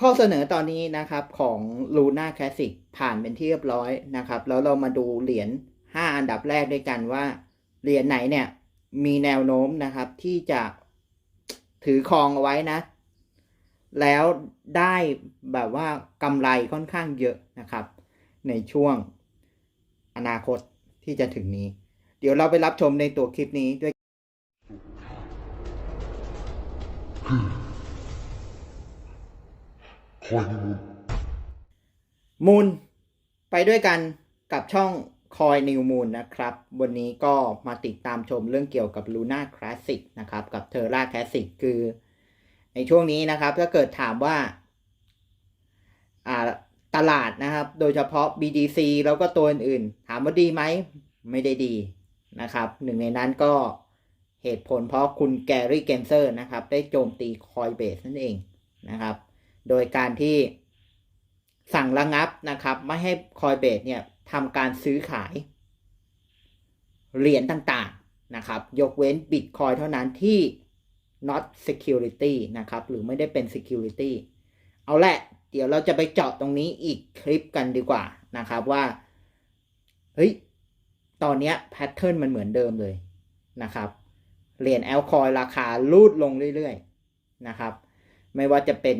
ข้อเสนอตอนนี้นะครับของ Luna Classic ผ่านเป็นที่เรียบร้อยนะครับ แล้วเรามาดูเหรียญ 5 อันดับแรกด้วยกันว่า เหรียญไหนเนี่ยมีแนวโน้มนะครับที่จะถือครองเอาไว้นะ แล้วได้แบบว่ากำไรค่อนข้างเยอะนะครับ ในช่วงอนาคตที่จะถึงนี้ เดี๋ยวเราไปรับชมในตัวคลิปนี้ด้วย คอยดูมูลไปด้วยกันกับช่องคอยนิวมูลนะครับ วันนี้ก็มาติดตามชมเรื่องเกี่ยวกับ Luna Classic นะครับ กับ Terra Classic คือ ในช่วงนี้นะครับ ถ้าเกิดถามว่าอ่าตลาดนะครับ โดยเฉพาะ BDC แล้วก็ตัวอื่นๆ ถามว่าดีไหม ไม่ได้ดีนะครับ หนึ่งในนั้นก็เหตุผลเพราะคุณแกรี่เกนเซอร์นะครับ ได้โจมตีคอยเบสนั่นเองนะครับ โดยการที่สั่งระงับนะครับ ไม่ให้คอยเบสเนี่ยทำการซื้อขาย เหรียญต่างๆนะครับ ยกเว้นบิตคอยเท่านั้นที่ not security นะครับ หรือไม่ได้เป็น security เอาแหละ เดี๋ยวเราจะไปเจาะตรงนี้อีกคลิปกันดีกว่านะครับว่า เฮ้ย ตอนนี้แพทเทิร์นมันเหมือนเดิมเลยนะครับ เหรียญแอลคอยราคาลูดลงเรื่อยๆนะครับ ไม่ว่าจะเป็น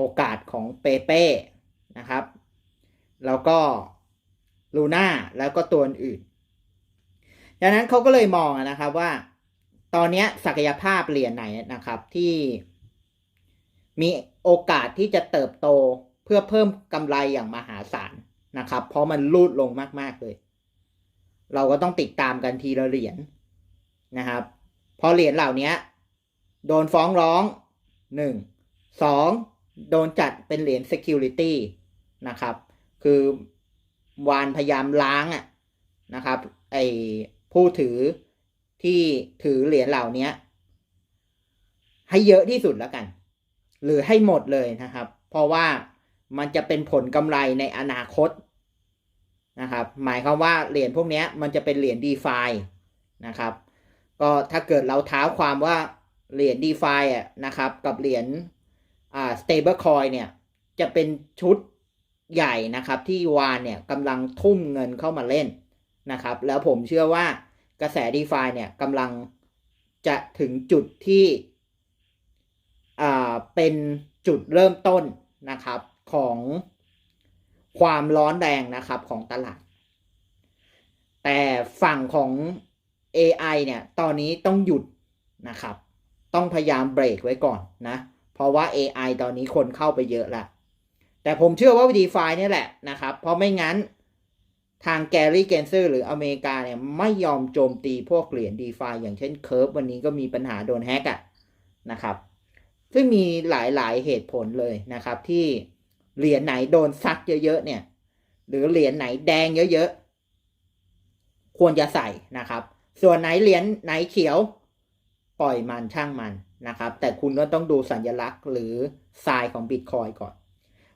โอกาสของเปเป้นะครับ แล้วก็ลูน่าแล้วก็ตัวอื่นดังนั้นเขาก็เลยมองนะครับว่า ตอนนี้ศักยภาพเหรียญไหนนะครับที่มีโอกาสที่จะเติบโตเพื่อเพิ่มกำไรอย่างมหาศาลนะครับ เพราะมันลูดลงมากๆเลย เราก็ต้องติดตามกันทีละเหรียญนะครับพอเหรียญเหล่านี้โดนฟ้องร้องหนึ่งสอง โดนจัดเป็นเหรียญ security นะครับ คือวานพยายามล้างอะนะครับ ไอผู้ถือที่ถือเหรียญเหล่านี้ให้เยอะที่สุดแล้วกัน หรือให้หมดเลยนะครับ เพราะว่ามันจะเป็นผลกำไรในอนาคตนะครับ หมายความว่าเหรียญพวกนี้มันจะเป็นเหรียญ d e f i นะครับ ก็ถ้าเกิดเราเท้าความว่าเหรียญ d e f i อะนะครับ กับเหรียญ อ่า stable coin เนี่ย จะเป็นชุดใหญ่นะครับ ที่วานเนี่ยกำลังทุ่มเงินเข้ามาเล่นนะครับ แล้วผมเชื่อว่ากระแส d e f i เนี่ยกำลังจะถึงจุดที่อ่าเป็นจุดเริ่มต้นนะครับของความร้อนแรงนะครับของตลาด แต่ฝั่งของ AI เนี่ย ตอนนี้ต้องหยุดนะครับ ต้องพยายามเบรกไว้ก่อนนะ เพราะว่า AI ตอนนี้คนเข้าไปเยอะละแต่ผมเชื่อว่า DeFi เนี่ยแหละนะครับ เพราะไม่งั้นทางแกรี่เกนเซอร์หรืออเมริกาเนี่ยไม่ยอมโจมตีพวกเหรียญ DeFi อย่างเช่น Curve วันนี้ก็มีปัญหาโดนแฮกอะนะครับ ซึ่งมีหลายๆเหตุผลเลยนะครับ ที่เหรียญไหนโดนซักเยอะๆเนี่ย หรือเหรียญไหนแดงเยอะๆ ควรจะใส่นะครับ ส่วนไหนเหรียญไหนเขียว ปล่อยมันช่างมัน นะครับ แต่คุณก็ต้องดูสัญลักษณ์หรือทรายของบิตคอยก่อน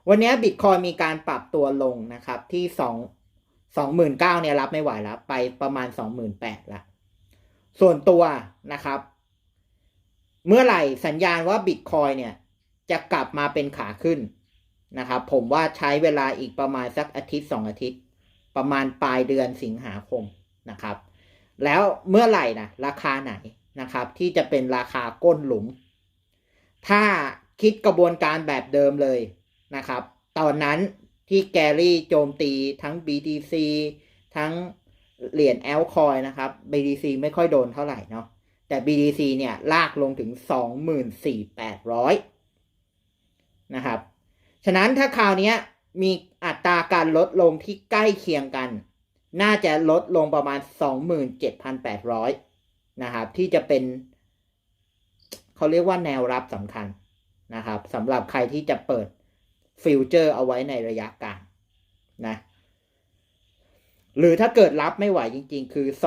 วันนี้บิตคอยมีการปรับตัวลงนะครับที่สองสองหมื่นเก้าเนี่ยรับไม่ไหวแล้ว ไปประมาณสองหมื่นแปดละส่วนตัวนะครับ เมื่อไหร่สัญญาณว่าบิตคอยเนี่ยจะกลับมาเป็นขาขึ้นนะครับ ผมว่าใช้เวลาอีกประมาณสักอาทิตย์สองอาทิตย์ ประมาณปลายเดือนสิงหาคมนะครับ แล้วเมื่อไหร่นะราคาไหน นะครับ ที่จะเป็นราคาก้นหลุม ถ้าคิดกระบวนการแบบเดิมเลยนะครับ ตอนนั้นที่แกรี่โจมตีทั้ง BTC ทั้งเหรียญแอลคอยนะครับ BTC ไม่ค่อยโดนเท่าไหร่เนาะแต่ BTC เนี่ยลากลงถึง 24,800 นะครับ ฉะนั้นถ้าคราวนี้มีอัตราการลดลงที่ใกล้เคียงกัน น่าจะลดลงประมาณ 27,800 นะครับที่จะเป็นเขาเรียกว่าแนวรับสำคัญนะครับสำหรับใครที่จะเปิดฟิวเจอร์เอาไว้ในระยะกลางนะหรือถ้าเกิดรับไม่ไหวจริง ๆ คือ26,300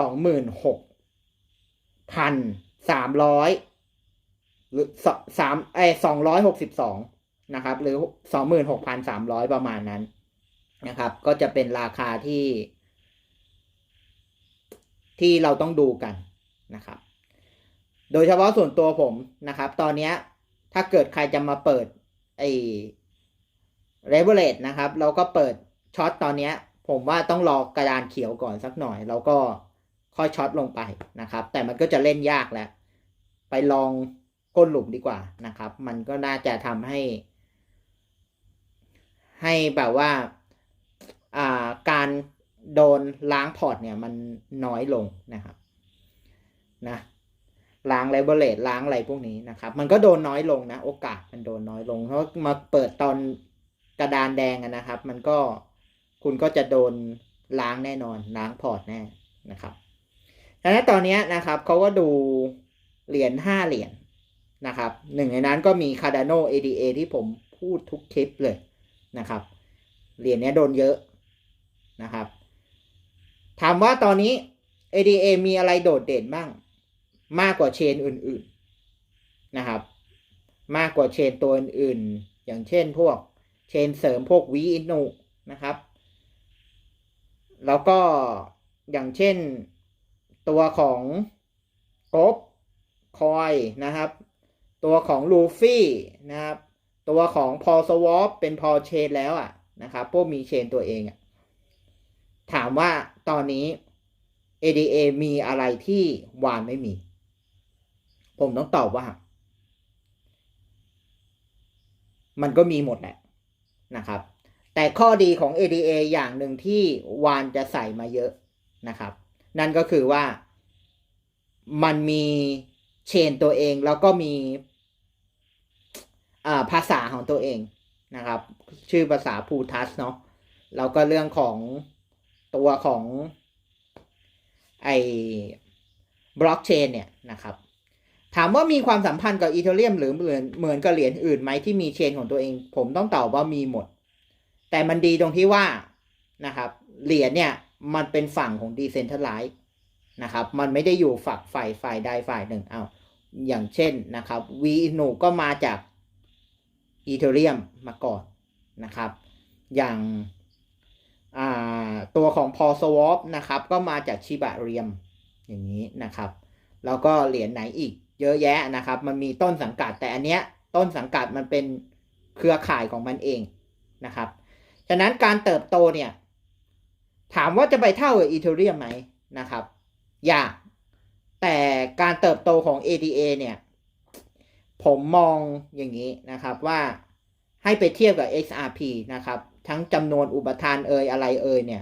หรือสามไอสองร้อยหกสิบสองนะครับ หรือสองหมื่นหกพันสามร้อยประมาณนั้นนะครับ ก็จะเป็นราคาที่ ที่เราต้องดูกัน นะครับ โดยเฉพาะส่วนตัวผมนะครับ ตอนนี้ถ้าเกิดใครจะมาเปิดไอ้เรเวเลตนะครับเราก็เปิดช็อตตอนนี้ผมว่าต้องรอกระดานเขียวก่อนสักหน่อย แล้วก็ค่อยช็อตลงไปนะครับ แต่มันก็จะเล่นยากแล้วไปลองก้นหลุมดีกว่านะครับ มันก็น่าจะทำให้ ให้แบบว่าอ่าการโดนล้างพอร์ตเนี่ยมันน้อยลงนะครับ นะล้างไลเบเลตล้างอะไรพวกนี้นะครับ มันก็โดนน้อยลงนะ โอกาสมันโดนน้อยลง เพราะมาเปิดตอนกระดานแดงนะครับ มันก็คุณก็จะโดนล้างแน่นอน ล้างพอร์ตแน่นะครับดังนั้นตอนนี้นะครับเขาก็ดูเหรียญห้าเหรียญนะครับหนึ่งในนั้นก็มี Cardano ADA ที่ผมพูดทุกคลิปเลยนะครับ เหรียญนี้โดนเยอะนะครับ ถามว่าตอนนี้ ADA มีอะไรโดดเด่นบ้าง มากกว่าเชนอื่นๆนะครับ มากกว่าเชนตัวอื่นๆ อย่างเช่นพวกเชนเสริมพวกวีอินุนะครับ แล้วก็อย่างเช่นตัวของกบคอยนะครับ ตัวของลูฟี่นะครับ ตัวของพอสวอปเป็นพอเชนแล้วอะนะครับ พวกมีเชนตัวเองอะถามว่าตอนนี้ ADA มีอะไรที่วานไม่มี ผมต้องตอบว่า มันก็มีหมดแหละนะครับ แต่ข้อดีของ ADA อย่างหนึ่งที่วานจะใส่มาเยอะนะครับ นั่นก็คือว่ามันมีเชนตัวเองแล้วก็มีภาษาของตัวเองนะครับ ชื่อภาษาพูทัสเนาะแล้วก็เรื่องของตัวของไอ้บล็อกเชนเนี่ยนะครับ ถามว่ามีความสัมพันธ์กับอีเทเรียมหรือเหมือนเหมือนกับเหรียญอื่นไหมที่มีเชนของตัวเอง ผมต้องตอบว่ามีหมด แต่มันดีตรงที่ว่านะครับเหรียญเนี่ยมันเป็นฝั่งของดีเซนทัลไลซ์นะครับ มันไม่ได้อยู่ฝักฝ่ายฝ่ายใดฝ่ายหนึ่งเอาอย่างเช่นนะครับวีหนูก็มาจากอีเทเรียมมาก่อนนะครับ อย่างตัวของพอสวอปนะครับ ก็มาจากชิบะเรียมอย่างนี้นะครับ แล้วก็เหรียญไหนอีก เยอะแยะนะครับ มันมีต้นสังกัดแต่อันเนี้ยต้นสังกัดมันเป็นเครือข่ายของมันเองนะครับฉะนั้นการเติบโตเนี่ยถามว่าจะไปเท่ากับอีเทเรียมไหมนะครับ อยาก แต่การเติบโตของ ADA เนี่ย ผมมองอย่างนี้นะครับว่าให้ไปเทียบกับ XRP นะครับ ทั้งจำนวนอุปทานเอ่ยอะไรเอ่ยเนี่ย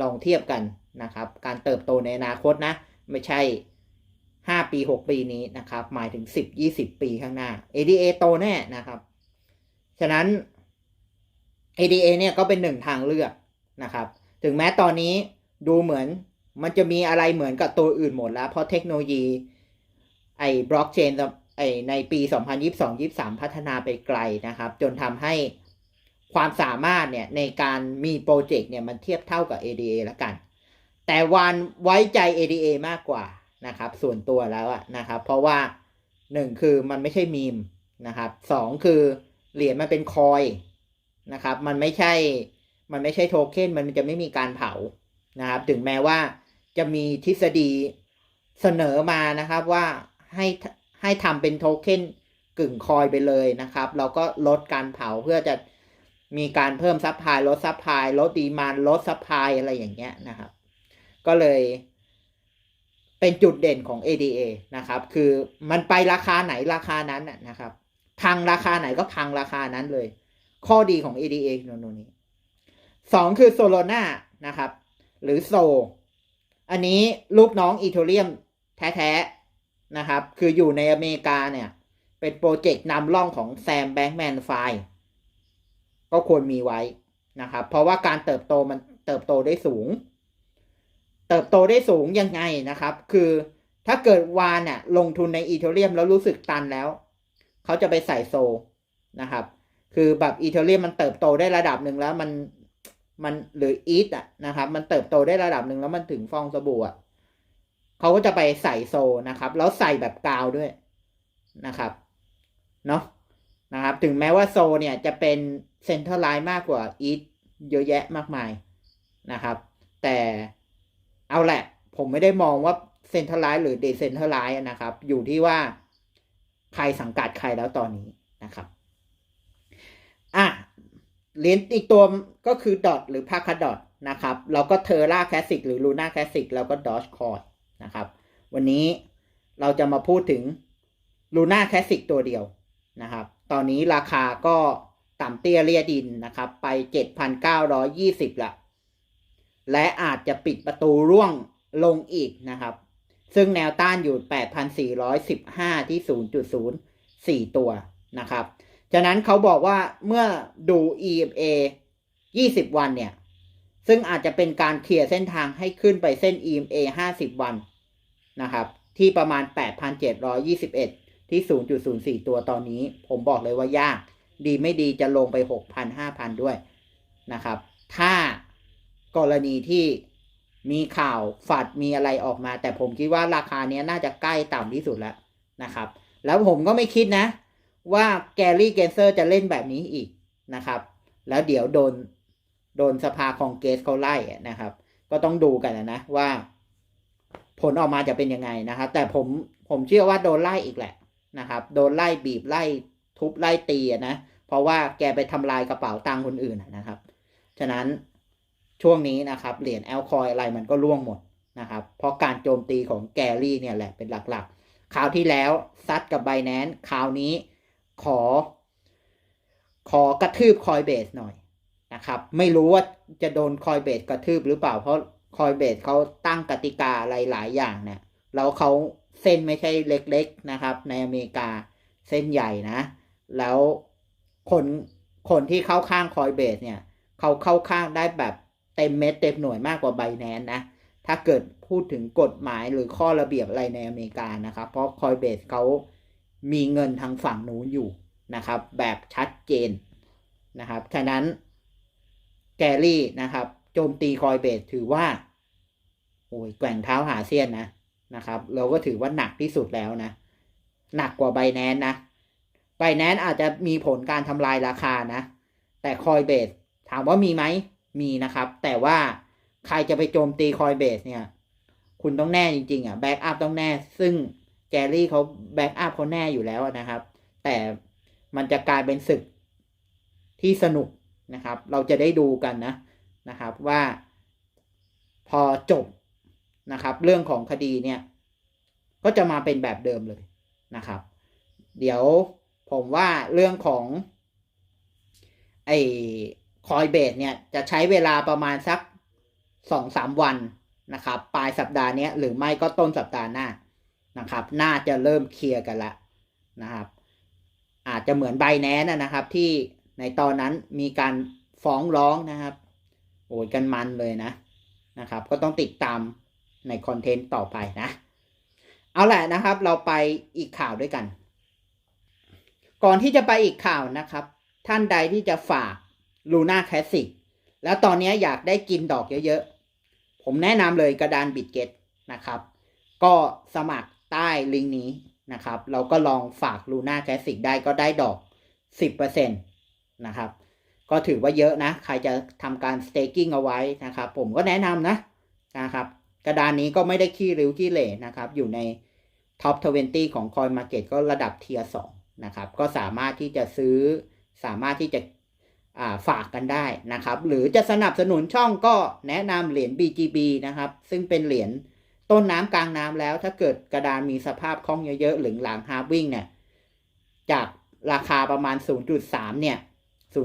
ลองเทียบกันนะครับ การเติบโตในอนาคตนะ ไม่ใช่ 5 ปี 6 ปีนี้นะครับ หมายถึง 10 20 ปีข้างหน้า ADA โตแน่นะครับ ฉะนั้น ADA เนี่ยก็เป็นหนึ่งทางเลือกนะครับ ถึงแม้ตอนนี้ดูเหมือนมันจะมีอะไรเหมือนกับตัวอื่นหมดแล้ว เพราะเทคโนโลยีไอ้บล็อกเชนไอ้ในปี 2022-23 พัฒนาไปไกลนะครับ จนทำให้ความสามารถเนี่ยในการมีโปรเจกต์เนี่ยมันเทียบเท่ากับ ADA แล้วกัน แต่วันไว้ใจ ADA มากกว่า นะครับ ส่วนตัวแล้วอะนะครับ เพราะว่าหนึ่งคือมันไม่ใช่มีมนะครับสองคือเหรียญมันเป็นคอยนะครับ มันไม่ใช่มันไม่ใช่โทเค็นมันจะไม่มีการเผานะครับ ถึงแม้ว่าจะมีทฤษฎีเสนอมานะครับว่าให้ให้ทำเป็นโทเค็นกึ่งคอยไปเลยนะครับ เราก็ลดการเผาเพื่อจะมีการเพิ่มซัพพลายลดซัพพลายลดดีมานลดซัพพลายอะไรอย่างเงี้ยนะครับ ก็เลย เป็นจุดเด่นของ ADA นะครับ คือมันไปราคาไหนราคานั้นนะครับ พังราคาไหนก็พังราคานั้นเลย ข้อดีของ ADA โน่นนี้สองคือโซโลนานะครับ หรือโซ อันนี้ลูกน้องอีโทเรียมแท้ๆนะครับ คืออยู่ในอเมริกาเนี่ย เป็นโปรเจกต์นำร่องของแซมแบงค์แมนไฟก็ควรมีไว้นะครับ เพราะว่าการเติบโตมันเติบโตได้สูง เติบโตได้สูงยังไงนะครับ คือถ้าเกิดวานเนี่ยลงทุนในอีเทเรียมแล้วรู้สึกตันแล้ว เขาจะไปใส่โซนะครับ คือแบบอีเทเรียมมันเติบโตได้ระดับหนึ่งแล้วมันมันหรืออีทอะนะครับ มันเติบโตได้ระดับหนึ่งแล้วมันถึงฟองสบู่อะเขาก็จะไปใส่โซนะครับ แล้วใส่แบบกาวด้วยนะครับเนาะนะครับ ถึงแม้ว่าโซเนี่ยจะเป็นเซ็นเตอร์ไลน์มากกว่าอีทเยอะแยะมากมายนะครับ แต่ เอาแหละ ผมไม่ได้มองว่าเซ็นเตอร์ไลน์หรือเดเซนเตอร์ไลน์นะครับ อยู่ที่ว่าใครสังกัดใครแล้วตอนนี้นะครับเหรียญอีกตัวก็คือดอทหรือพาคาดอทนะครับแล้วก็เทอร่าแคสสิกหรือลูน่าแคสสิกแล้วก็ดอชคอร์ดนะครับ วันนี้เราจะมาพูดถึงลูน่าแคสสิกตัวเดียวนะครับ ตอนนี้ราคาก็ต่ำเตี้ยเรียดินนะครับ ไป 7,920ละ และอาจจะปิดประตูร่วงลงอีกนะครับ ซึ่งแนวต้านอยู่ 8,415 ที่ 0.04 ตัวนะครับ ฉะนั้นเขาบอกว่าเมื่อดู EMA 20 วันเนี่ย ซึ่งอาจจะเป็นการเคลียร์เส้นทางให้ขึ้นไปเส้น EMA 50 วันนะครับ ที่ประมาณ 8,721 ที่ 0.04 ตัวตอนนี้ ผมบอกเลยว่ายาก ดีไม่ดีจะลงไป 6,000 5,000 ด้วยนะครับ ถ้า กรณีที่มีข่าวฝัดมีอะไรออกมา แต่ผมคิดว่าราคาเนี้ยน่าจะใกล้ต่ำที่สุดแล้วนะครับ แล้วผมก็ไม่คิดนะ ว่าแกรี่เกนเซอร์จะเล่นแบบนี้อีกนะครับ แล้วเดี๋ยวโดนโดนสภาคองเกสเขาไล่นะครับ ก็ต้องดูกันนะว่า ผลออกมาจะเป็นยังไงนะครับ แต่ผมผมเชื่อว่าโดนไล่อีกแหละนะครับ โดนไล่บีบไล่ทุบไล่ตีนะ เพราะว่าแกไปทำลายกระเป๋าตังค์คนอื่นนะครับ ฉะนั้น ช่วงนี้นะครับเหรียญแอลคอยอะไรมันก็ร่วงหมดนะครับ เพราะการโจมตีของแกรี่เนี่ยแหละเป็นหลักๆ คราวที่แล้วซัดกับไบแนนคราวนี้ขอ ขอกระทืบคอยเบสหน่อยนะครับ ไม่รู้ว่าจะโดนคอยเบสกระทืบหรือเปล่า เพราะคอยเบสเขาตั้งกติกาอะไรหลายอย่างเนี่ยแล้วเขาเส้นไม่ใช่เล็กๆนะครับ ในอเมริกาเส้นใหญ่นะ แล้วคนคนที่เข้าข้างคอยเบสเนี่ย เขาเข้าข้างได้แบบ เต็มเม็ดเต็มหน่วยมากกว่าไบแนนนะ ถ้าเกิดพูดถึงกฎหมายหรือข้อระเบียบอะไรในอเมริกานะครับ เพราะคอยเบสเขามีเงินทางฝั่งนู้นอยู่นะครับ แบบชัดเจนนะครับ ฉะนั้นแกรี่นะครับโจมตีคอยเบสถือว่าโอ้ยแกว่งเท้าหาเซียนนะนะครับ เราก็ถือว่าหนักที่สุดแล้วนะ หนักกว่าไบแนนนะไบแนนอาจจะมีผลการทำลายราคานะ แต่คอยเบสถามว่ามีไหม มีนะครับ แต่ว่าใครจะไปโจมตีคอยเบสเนี่ย คุณต้องแน่จริง ๆ อะแบ็กอัพต้องแน่ ซึ่งแกรี่เขาแบ็กอัพเขาแน่อยู่แล้วนะครับ แต่มันจะกลายเป็นศึกที่สนุกนะครับ เราจะได้ดูกันนะนะครับว่าพอจบนะครับ เรื่องของคดีเนี่ย ก็จะมาเป็นแบบเดิมเลยนะครับ เดี๋ยวผมว่าเรื่องของ ไอ คอยเบสเนี่ยจะใช้เวลาประมาณสักสองสามวันนะครับ ปลายสัปดาห์นี้หรือไม่ก็ต้นสัปดาห์หน้านะครับ น่าจะเริ่มเคลียร์กันละนะครับ อาจจะเหมือนไบแนนนะครับที่ในตอนนั้นมีการฟ้องร้องนะครับโอ้ยกันมันเลยนะนะครับ ก็ต้องติดตามในคอนเทนต์ต่อไปนะ เอาแหละนะครับ เราไปอีกข่าวด้วยกัน ก่อนที่จะไปอีกข่าวนะครับ ท่านใดที่จะฝาก ลูน่าแคสสิกแล้วตอนนี้อยากได้กินดอกเยอะๆ ผมแนะนำเลยกระดานบิดเกตนะครับ ก็สมัครใต้ลิงก์นี้นะครับ เราก็ลองฝากลูน่าแคสสิกได้ก็ได้ดอก 10%นะครับ ก็ถือว่าเยอะนะ ใครจะทำการ staking เอาไว้นะครับ ผมก็แนะนำนะนะครับ กระดานนี้ก็ไม่ได้ขี้ริ้วขี้เหร่นะครับ อยู่ในท็อป 20 ของ Coin Market ก็ระดับเทียร์2นะครับ ก็สามารถที่จะซื้อสามารถที่จะ ฝากกันได้นะครับ หรือจะสนับสนุนช่องก็แนะนำเหรียญ BGB นะครับ ซึ่งเป็นเหรียญต้นน้ำกลางน้ำแล้ว ถ้าเกิดกระดานมีสภาพคล่องเยอะๆหรือหลังฮาร์วิ่งเนี่ย จากราคาประมาณ 0.3 เนี่ย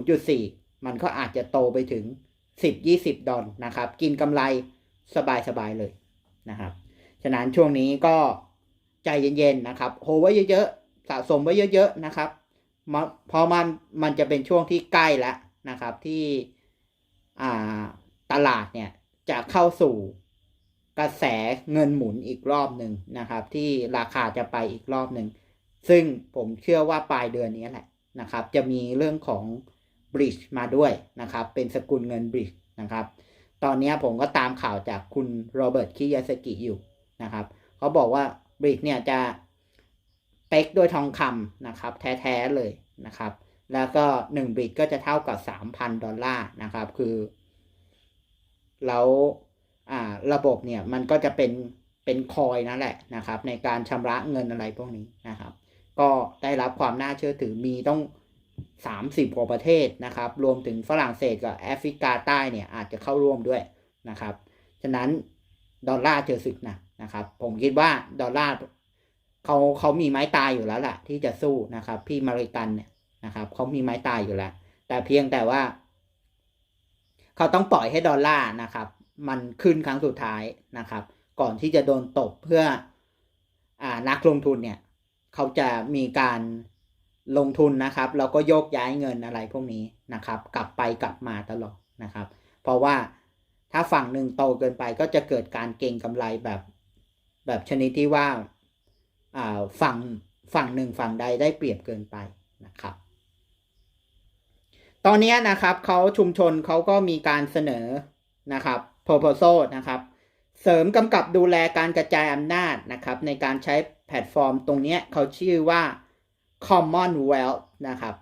0.4 มันก็อาจจะโตไปถึง 10-20 ดอลนะครับ กินกำไรสบายๆเลยนะครับ ฉะนั้นช่วงนี้ก็ใจเย็นๆนะครับ โฮไว้เยอะๆ สะสมไว้เยอะๆนะครับ พอมันมันจะเป็นช่วงที่ใกล้แล้วนะครับที่ตลาดเนี่ยจะเข้าสู่กระแสเงินหมุนอีกรอบหนึ่งนะครับ ที่ราคาจะไปอีกรอบหนึ่งซึ่งผมเชื่อว่าปลายเดือนนี้แหละนะครับ จะมีเรื่องของบริดจ์มาด้วยนะครับ เป็นสกุลเงินบริดจ์นะครับ ตอนนี้ผมก็ตามข่าวจากคุณโรเบิร์ตคิยาสกิอยู่นะครับ เขาบอกว่าบริดจ์เนี่ยจะ เป๊กด้วยทองคำนะครับ แท้ ๆ เลยนะครับ แล้วก็ 1 บิตก็จะเท่ากับ 3,000 ดอลลาร์นะครับ คือ แล้วระบบเนี่ยมันก็จะเป็นเป็นคอยนั่นแหละนะครับ ในการชำระเงินอะไรพวกนี้นะครับ ก็ได้รับความน่าเชื่อถือมีต้อง30กว่าประเทศนะครับ รวมถึงฝรั่งเศสกับแอฟริกาใต้เนี่ยอาจจะเข้าร่วมด้วยนะครับ ฉะนั้นดอลลาร์เจอศึกนะนะครับ ผมคิดว่าดอลลาร์ เขาเขามีไม้ตายอยู่แล้วล่ะ ที่จะสู้นะครับ พี่มาริกันเนี่ยนะครับเขามีไม้ตายอยู่แล้ว แต่เพียงแต่ว่า เขาต้องปล่อยให้ดอลลาร์นะครับ มันขึ้นครั้งสุดท้ายนะครับ ก่อนที่จะโดนตบเพื่ออ่านักลงทุนเนี่ย เขาจะมีการลงทุนนะครับแล้วก็โยกย้ายเงินอะไรพวกนี้นะครับ กลับไปกลับมาตลอดนะครับ เพราะว่าถ้าฝั่งหนึ่งโตเกินไปก็จะเกิดการเก็งกำไรแบบ แบบชนิดที่ว่า ฝั่งฝั่งหนึ่งฝั่งใดได้เปรียบเกินไปนะครับ ตอนนี้นะครับเขาชุมชนเขาก็มีการเสนอนะครับ proposal นะครับ เสริมกำกับดูแลการกระจายอำนาจนะครับ ในการใช้แพลตฟอร์มตรงนี้เขาชื่อว่า Commonwealth นะครับ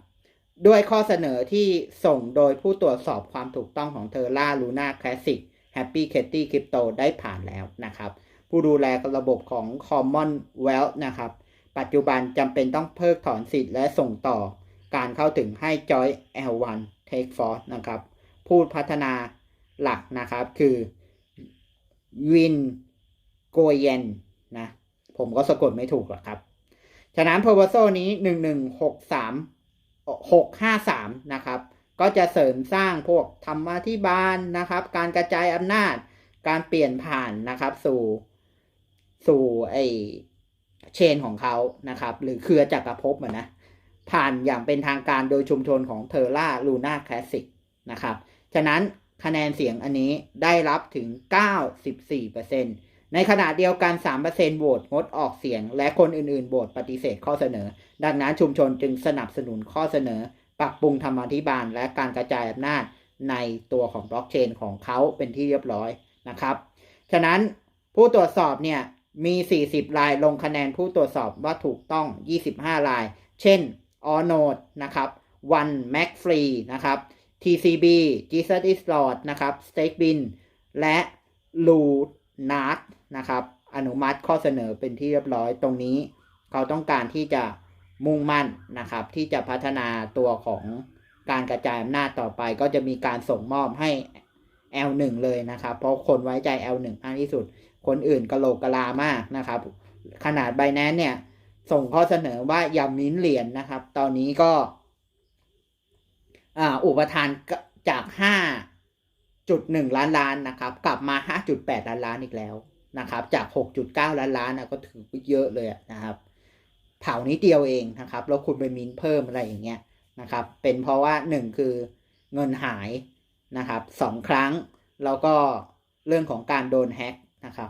ด้วยข้อเสนอที่ส่งโดยผู้ตรวจสอบความถูกต้องของเทอร่าลูน่าคลาสสิก Happy Kitty Crypto ได้ผ่านแล้วนะครับ ผู้ดูแลระบบของ Commonwealth นะครับ ปัจจุบันจำเป็นต้องเพิกถอนสิทธิ์และส่งต่อการเข้าถึงให้ Joy L1 Take Force นะครับ ผู้พัฒนาหลักนะครับคือวินโกเยนนะ ผมก็สะกดไม่ถูกหรอกครับ ฉะนั้น proposal นี้หนึ่งหนึ่งหกสามหกห้าสามนะครับ ก็จะเสริมสร้างพวกธรรมาธิบาลนะครับ การกระจายอำนาจ การเปลี่ยนผ่านนะครับสู่ สู่ไอเชนของเขานะครับ หรือเครือจักรภพอะนะ ผ่านอย่างเป็นทางการโดยชุมชนของเทอร่าลูน่าคลาสสิกนะครับ ฉะนั้นคะแนนเสียงอันนี้ได้รับถึง 94%ในขณะเดียวกัน 3%โหวตงดออกเสียง และคนอื่นๆโหวตปฏิเสธข้อเสนอ ดังนั้นชุมชนจึงสนับสนุนข้อเสนอ ปรับปรุงธรรมาธิบาล และการกระจายอำนาจในตัวของบล็อกเชนของเขาเป็นที่เรียบร้อยนะครับ ฉะนั้นผู้ตรวจสอบเนี่ย มี 40 รายลงคะแนนผู้ตรวจสอบว่าถูกต้อง 25 ราย เช่น o n o d e นะครับ One Mac Free นะครับ TCB Jesus is Lord นะครับ Stakebin และ l u n a r นะครับ อนุมัติข้อเสนอเป็นที่เรียบร้อยตรงนี้ เขาต้องการที่จะมุ่งมั่นนะครับ ที่จะพัฒนาตัวของการกระจายอำนาจต่อไป ก็จะมีการส่งมอบให้ L1 เลยนะครับ เพราะคนไว้ใจ L1 มากที่สุด คนอื่นกะโหลกกะลามากนะครับ ขนาดไบแนนเนี่ย ส่งข้อเสนอว่าอย่ามิ้นเหรียญนนะครับ ตอนนี้ก็อุปทานจาก 5.1 ล้านล้านนะครับ กลับมา 5.8 ล้านล้านอีกแล้วนะครับ จาก 6.9 ล้านล้านนะก็ถือเยอะเลยนะครับ เผานี้เดียวเองนะครับ แล้วคุณไปมิ้นเพิ่มอะไรอย่างเงี้ยนะครับ เป็นเพราะว่าหนึ่งคือเงินหายนะครับสองครั้ง แล้วก็เรื่องของการโดนแฮ็ก นะครับ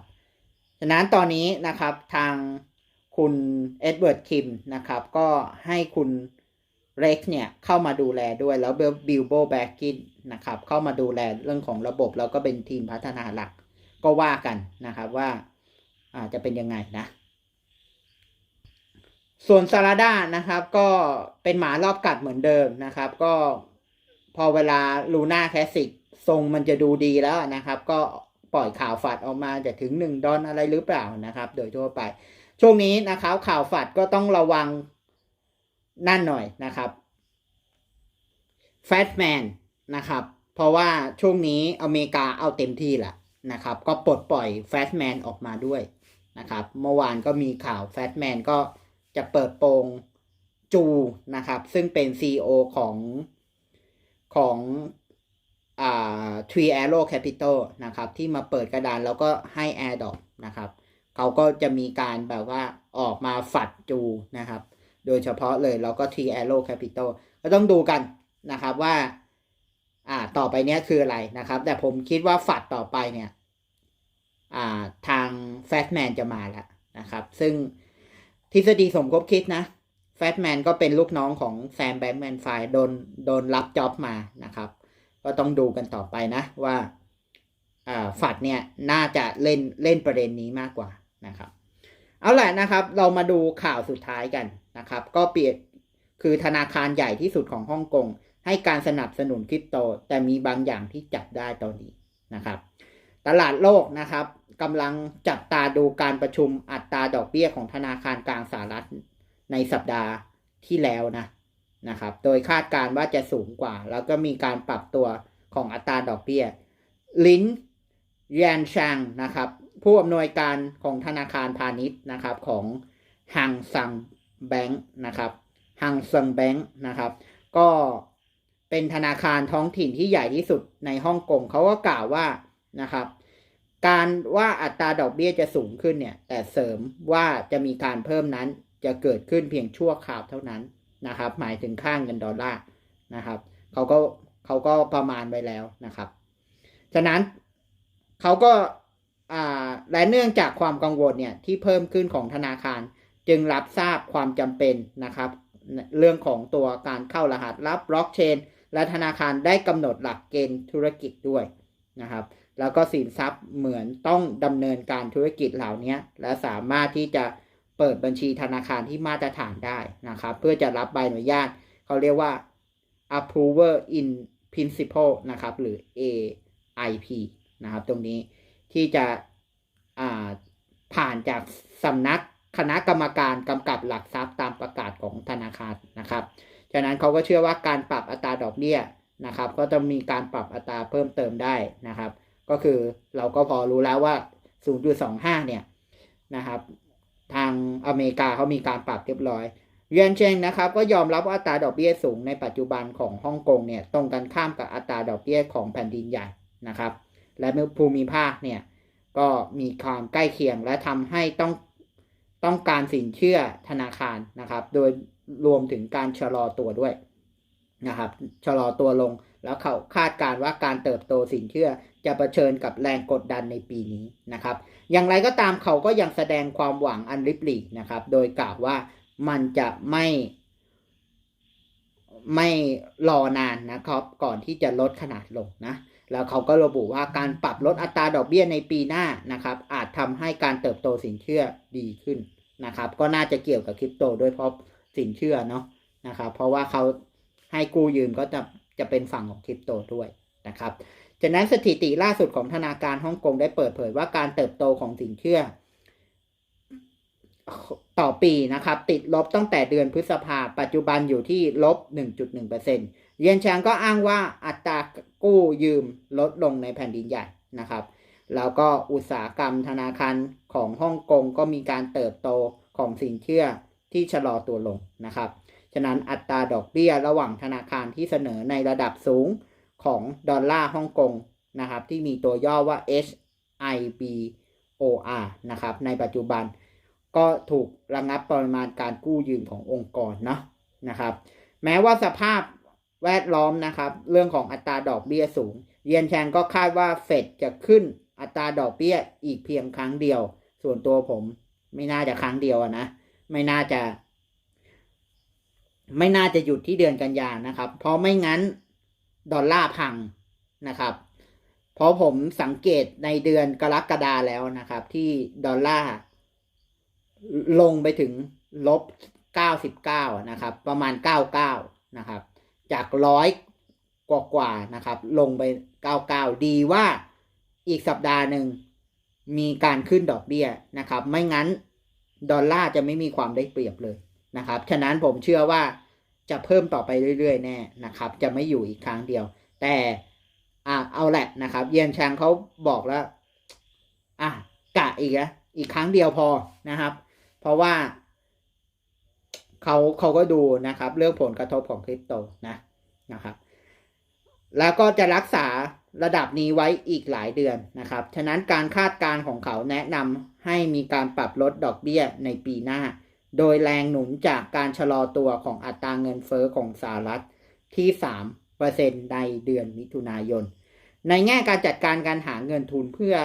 ฉะนั้นตอนนี้นะครับทางคุณเอ็ดเวิร์ดคิมนะครับก็ให้คุณเร็กเนี่ยเข้ามาดูแลด้วยแล้วบิลโบแบ็กกินนะครับเข้ามาดูแลเรื่องของระบบแล้วก็เป็นทีมพัฒนาหลักก็ว่ากันนะครับว่าอาจจะเป็นยังไงนะ ส่วนซาราด้านะครับก็เป็นหมารอบกัดเหมือนเดิมนะครับ ก็พอเวลาลูน่าแคสสิกทรงมันจะดูดีแล้วนะครับ ก็ ปล่อยข่าวฝัดออกมาจะถึงหนึ่งดอนอะไรหรือเปล่านะครับ โดยทั่วไป ช่วงนี้นะครับข่าวฝัดก็ต้องระวังนั่นหน่อยนะครับแฟตแมนนะครับ เพราะว่าช่วงนี้อเมริกาเอาเต็มที่แหละนะครับ ก็ปลดปล่อยแฟตแมนออกมาด้วยนะครับ เมื่อวานก็มีข่าวแฟตแมนก็จะเปิดโปงจูนะครับ ซึ่งเป็น CEO ของของ อ่า Tree Arrow Capital นะครับ ที่มาเปิดกระดานแล้วก็ให้ Airdrop นะครับเขาก็จะมีการแบบว่าออกมาฝัดจูนะครับ โดยเฉพาะเลยแล้วก็ Tree Arrow Capital ก็ต้องดูกันนะครับว่า อ่าต่อไปเนี้ยคืออะไรนะครับ แต่ผมคิดว่าฝัดต่อไปเนี่ย อ่าทาง Fatman จะมาแล้วนะครับ ซึ่งทฤษฎีสมคบคิดนะแฟตแมนก็เป็นลูกน้องของแซมแบงแมนไฟโดนโดนรับจ็อบมานะครับ ก็ต้องดูกันต่อไปนะว่าอ่าฝัดเนี่ยน่าจะเล่นเล่นประเด็นนี้มากกว่านะครับ เอาแหละนะครับ เรามาดูข่าวสุดท้ายกันนะครับ ก็เปลี่ยนคือธนาคารใหญ่ที่สุดของฮ่องกงให้การสนับสนุนคริปโต แต่มีบางอย่างที่จับได้ตอนนี้นะครับ ตลาดโลกนะครับกำลังจับตาดูการประชุมอัตราดอกเบี้ยของธนาคารกลางสหรัฐในสัปดาห์ที่แล้วนะ นะครับ โดยคาดการ์ว่าจะสูงกว่า แล้วก็มีการปรับตัวของอัตราดอกเบี้ย ลินแยนชังนะครับ ผู้อำนวยการของธนาคารพาณิชย์นะครับของฮังซังแบงค์นะครับฮังซังแบงค์นะครับ ก็เป็นธนาคารท้องถิ่นที่ใหญ่ที่สุดในฮ่องกงเขาก็กล่าวว่านะครับ การว่าอัตราดอกเบี้ยจะสูงขึ้นเนี่ย แต่เสริมว่าจะมีการเพิ่มนั้นจะเกิดขึ้นเพียงชั่วคราวเท่านั้น นะครับ หมายถึงค่างเงินดอลลาร์นะครับเขาก็เขาก็ประมาณไว้แล้วนะครับ ฉะนั้นเขาก็และเนื่องจากความกังวลเนี่ยที่เพิ่มขึ้นของธนาคารจึงรับทราบความจำเป็นนะครับ เรื่องของตัวการเข้ารหัสลับบล็อกเชนและธนาคารได้กำหนดหลักเกณฑ์ธุรกิจด้วยนะครับ แล้วก็สินทรัพย์เหมือนต้องดำเนินการธุรกิจเหล่านี้และสามารถที่จะ เปิดบัญชีธนาคารที่มาตรฐานได้นะครับ เพื่อจะรับใบอนุญาตเขาเรียกว่า approval in principle นะครับ หรือ AIP นะครับ ตรงนี้ที่จะผ่านจากสำนักคณะกรรมการกำกับหลักทรัพย์ตามประกาศของธนาคารนะครับ ฉะนั้นเขาก็เชื่อว่าการปรับอัตราดอกเบี้ยนะครับ ก็จะมีการปรับอัตราเพิ่มเติมได้นะครับ ก็คือเราก็พอรู้แล้วว่า 0.25 เนี่ยนะครับ ทางอเมริกาเขามีการปรับเรียบร้อยเยนเชงนะครับก็ยอมรับว่าอัตราดอกเบี้ยสูงในปัจจุบันของฮ่องกงเนี่ยตรงกันข้ามกับอัตราดอกเบี้ยของแผ่นดินใหญ่นะครับ และภูมิภาคเนี่ยก็มีความใกล้เคียงและทำให้ต้องต้องการสินเชื่อธนาคารนะครับ โดยรวมถึงการชะลอตัวด้วยนะครับชะลอตัวลงแล้วเขาคาดการว่าการเติบโตสินเชื่อ จะะเผชิญกับแรงกดดันในปีนี้นะครับ อย่างไรก็ตามเขาก็ยังแสดงความหวังอันริบหรี่นะครับ โดยกล่าวว่ามันจะไม่ไม่รอนานนะครับ ก่อนที่จะลดขนาดลงนะ แล้วเขาก็ระบุว่าการปรับลดอัตราดอกเบี้ยในปีหน้านะครับ อาจทำให้การเติบโตสินเชื่อดีขึ้นนะครับ ก็น่าจะเกี่ยวกับคริปโตด้วยเพราะสินเชื่อเนาะนะครับ เพราะว่าเขาให้กู้ยืมก็จะจะเป็นฝั่งของคริปโตด้วยนะครับ จากนั้นสถิติล่าสุดของธนาคารฮ่องกงได้เปิดเผยว่าการเติบโตของสินเชื่อ ต่อปีนะครับ ติดลบตั้งแต่เดือนพฤษภาปัจจุบันอยู่ที่ลบ 1.1%เยียนชางก็อ้างว่าอัตรากู้ยืมลดลงในแผ่นดินใหญ่นะครับ แล้วก็อุตสาหกรรมธนาคารของฮ่องกงก็มีการเติบโตของสินเชื่อที่ชะลอตัวลงนะครับ ฉะนั้นอัตราดอกเบี้ยระหว่างธนาคารที่เสนอในระดับสูง ของดอลลาร์ฮ่องกงนะครับ ที่มีตัวย่อว่า HIBOR นะครับ ในปัจจุบันก็ถูกระงับปริมาณการกู้ยืมขององค์กรเนาะนะครับ แม้ว่าสภาพแวดล้อมนะครับ เรื่องของอัตราดอกเบี้ยสูง เยียนแชงก็คาดว่าเฟดจะขึ้นอัตราดอกเบี้ยอีกเพียงครั้งเดียว ส่วนตัวผมไม่น่าจะครั้งเดียวนะ ไม่น่าจะ ไม่น่าจะหยุดที่เดือนกันยานะครับ เพราะไม่งั้น ดอลลาร์พังนะครับ เพราะผมสังเกตในเดือนกรกฎาแล้วนะครับ ที่ดอลลาร์ลงไปถึงลบเก้าสิบเก้านะครับ ประมาณเก้าเก้านะครับ จากร้อยกว่ากว่านะครับ ลงไปเก้าเก้าดีว่าอีกสัปดาห์หนึ่งมีการขึ้นดอกเบี้ยนะครับ ไม่งั้น ดอลลาร์จะไม่มีความได้เปรียบเลยนะครับ ฉะนั้นผมเชื่อว่า จะเพิ่มต่อไปเรื่อยๆแน่นะครับ จะไม่อยู่อีกครั้งเดียว แต่อ่าเอาแหละนะครับ เยียนชางเขาบอกแล้วอะกะอีกนะอีกครั้งเดียวพอนะครับ เพราะว่าเขาเขาก็ดูนะครับ เรื่องผลกระทบของคริปโตนะนะครับ แล้วก็จะรักษาระดับนี้ไว้อีกหลายเดือนนะครับ ฉะนั้นการคาดการณ์ของเขาแนะนำให้มีการปรับลดดอกเบี้ยในปีหน้า โดยแรงหนุนจากการชะลอตัวของอัตราเงินเฟอ้อของสหรัฐที่ 3%ในเดือนมิถุนายน ในแง่การจัดการการหาเงินทุนเพื่อ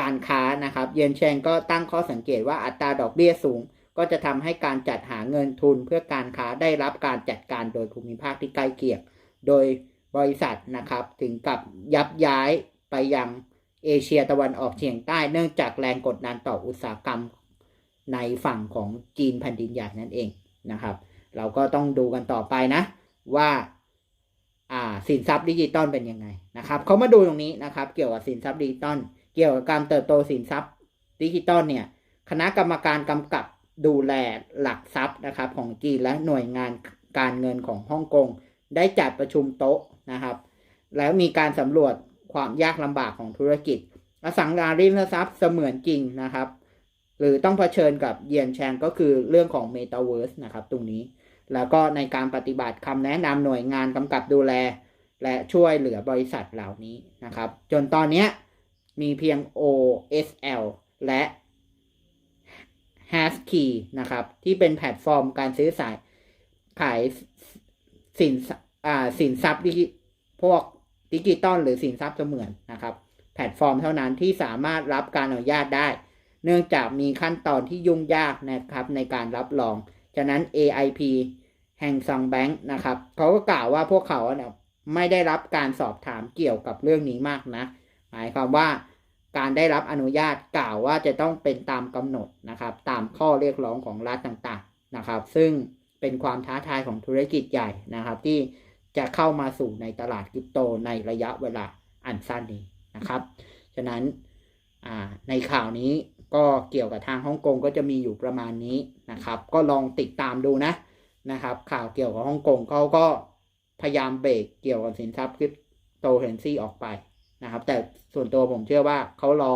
การค้านะครับ เยนเชงก็ตั้งข้อสังเกตว่าอัตราดอกเบี้ยสูง ก็จะทำให้การจัดหาเงินทุนเพื่อการค้าได้รับการจัดการโดยภูมิภาคที่ใกล้เคียง โดยบริษัทนะครับถึงกับยับย้ายไปยังเอเชียตะวันออกเฉียงใต้เนื่องจากแรงกดดันต่ออุตสาหกรรม ในฝั่งของจีนแผ่นดินใหญ่นั่นเองนะครับ เราก็ต้องดูกันต่อไปนะว่าอ่าสินทรัพย์ดิจิตอลเป็นยังไงนะครับเขามาดูตรงนี้นะครับ เกี่ยวกับสินทรัพย์ดิจิตอลเกี่ยวกับการเติบโตสินทรัพย์ดิจิตอลเนี่ยคณะกรรมการกำกับดูแลหลักทรัพย์นะครับ ของจีนและหน่วยงานการเงินของฮ่องกงได้จัดประชุมโต๊ะนะครับ แล้วมีการสำรวจความยากลำบากของธุรกิจอสังหาริมทรัพย์เสมือนจริงนะครับ หรือต้องเผชิญกับเยียนแชงก็คือเรื่องของ Metaverse นะครับตรงนี้ แล้วก็ในการปฏิบัติคำแนะนำหน่วยงานกำกับดูแล และช่วยเหลือบริษัทเหล่านี้นะครับ จนตอนนี้มีเพียง OSL และ Haskey นะครับ ที่เป็นแพลตฟอร์มการซื้อสายขายสินอ่าสินทรัพย์ดิจิพวกดิจิตอลหรือสินทรัพย์เสมือนนะครับ แพลตฟอร์มเท่านั้นที่สามารถรับการอนุญาตได้ เนื่องจากมีขั้นตอนที่ยุ่งยากนะครับในการรับรอง ฉะนั้น AIP แห่งซองแบงค์นะครับเขาก็กล่าวว่าพวกเขาเนี่ยไม่ได้รับการสอบถามเกี่ยวกับเรื่องนี้มากนะ หมายความว่าการได้รับอนุญาตกล่าวว่าจะต้องเป็นตามกำหนดนะครับ ตามข้อเรียกร้องของรัฐต่างๆนะครับ ซึ่งเป็นความท้าทายของธุรกิจใหญ่นะครับ ที่จะเข้ามาสู่ในตลาดคริปโตในระยะเวลาอันสั้นนี้นะครับ ฉะนั้นในข่าวนี้ ก็เกี่ยวกับทางฮ่องกงก็จะมีอยู่ประมาณนี้นะครับ ก็ลองติดตามดูนะนะครับ ข่าวเกี่ยวกับฮ่องกงเขาก็พยายามเบรกเกี่ยวกับสินทรัพย์คริปโตเคอเรนซีออกไปนะครับ แต่ส่วนตัวผมเชื่อว่าเขารอ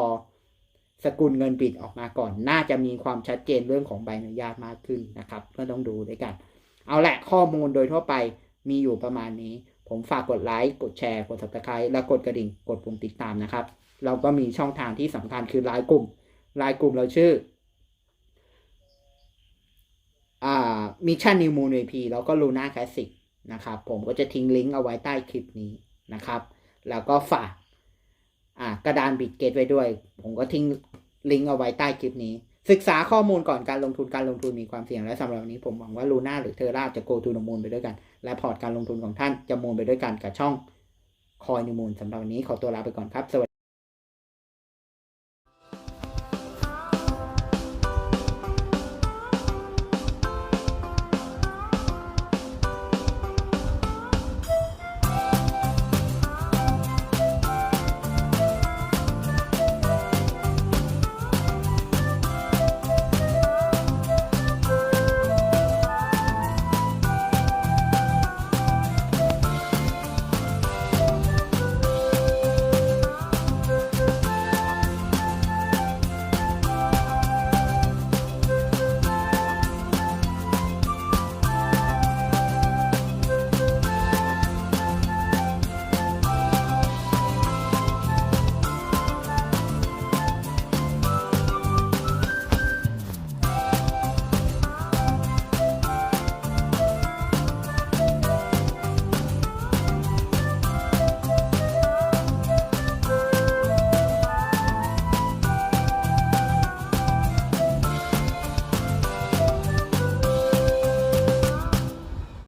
สกุลเงินปิดออกมาก่อน น่าจะมีความชัดเจนเรื่องของใบอนุญาตมากขึ้นนะครับ ก็ต้องดูด้วยกัน เอาแหละข้อมูลโดยทั่วไปมีอยู่ประมาณนี้ ผมฝากกดไลค์ กดแชร์ กด subscribe และกดกระดิ่ง กดปุ่มติดตามนะครับ เราก็มีช่องทางที่สำคัญคือไลน์กลุ่ม ไลน์กลุ่มเราชื่ออามิชชั่นนิวมูนเอพีแล้วก็ลูน่าคลาสสิกนะครับ ผมก็จะทิ้งลิงก์เอาไว้ใต้คลิปนี้นะครับ แล้วก็ฝากกระดานบิตเกตไว้ด้วย ผมก็ทิ้งลิงก์เอาไว้ใต้คลิปนี้ ศึกษาข้อมูลก่อนการลงทุนการลงทุนมีความเสี่ยงและสำหรับวันนี้ผมหวังว่าลูน่าหรือเทอร่าจะโกทูนมูลไปด้วยกัน และพอร์ตการลงทุนของท่านจะมูลไปด้วยกันกับช่องคอยนิมูลสำหรับวันนี้ขอตัวลาไปก่อนครับสวัสดี